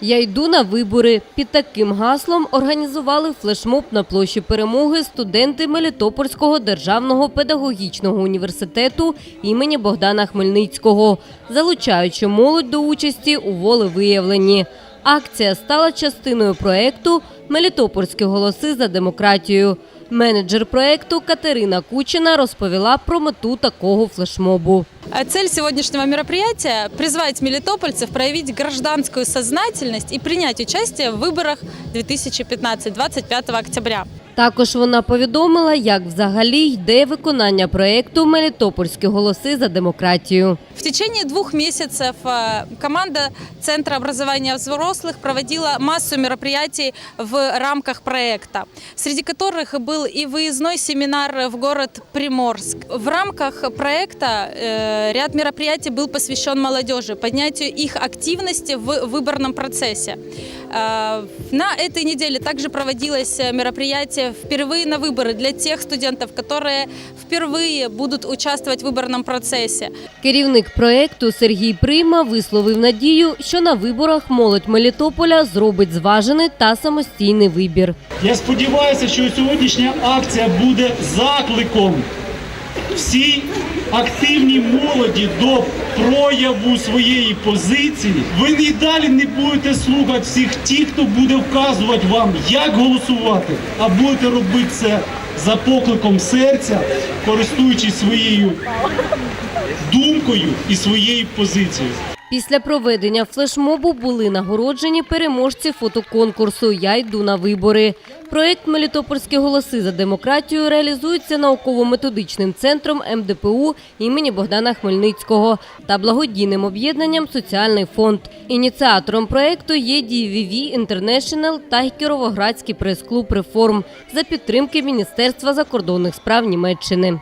Я йду на вибори. Під таким гаслом організували флешмоб на площі перемоги студенти Мелітопольського державного педагогічного університету імені Богдана Хмельницького, залучаючи молодь до участі у волевиявленні. Акція стала частиною проекту Мелітопольські голоси за демократію. Менеджер проекту Катерина Кучина розповіла про мету такого флешмобу. Цель сегодняшнего мероприятия – призвать мелитопольцев проявить гражданскую сознательность и принять участие в выборах 2015 25 октября. Також вона повідомила, як взагалі йде виконання проекту Мелітопольські голоси за демократію. В течение двух месяцев э, команда Центра образования взрослых проводила массу мероприятий в рамках проекта, среди которых был и выездной семинар в город Приморск. В рамках проекта э, ряд мероприятий был посвящен молодежи, поднятию их активности в выборном процессе. Э, На этой неделе также проводилось э, мероприятие впервые на выборы для тех студентов, которые впервые будут участвовать в выборном процессе. Керівник проекту Сергій Прийма висловив надію, що на виборах молодь Мелітополя зробить зважений та самостійний вибір. Я сподіваюся, що сьогоднішня акція буде закликом всій активній молоді до прояву своєї позиції. Ви і далі не будете слухати всіх тих, хто буде вказувати вам, як голосувати, а будете робити це за покликом серця, користуючись своєю думкою і своєю позицією. Після проведення флешмобу були нагороджені переможці фотоконкурсу Я йду на вибори. Проект Мелітопольські голоси за демократію реалізується науково-методичним центром МДПУ імені Богдана Хмельницького та благодійним об'єднанням Соціальний фонд. Ініціатором проекту є DVV International та Кіровоградський прес-клуб Реформ за підтримки Міністерства закордонних справ Німеччини.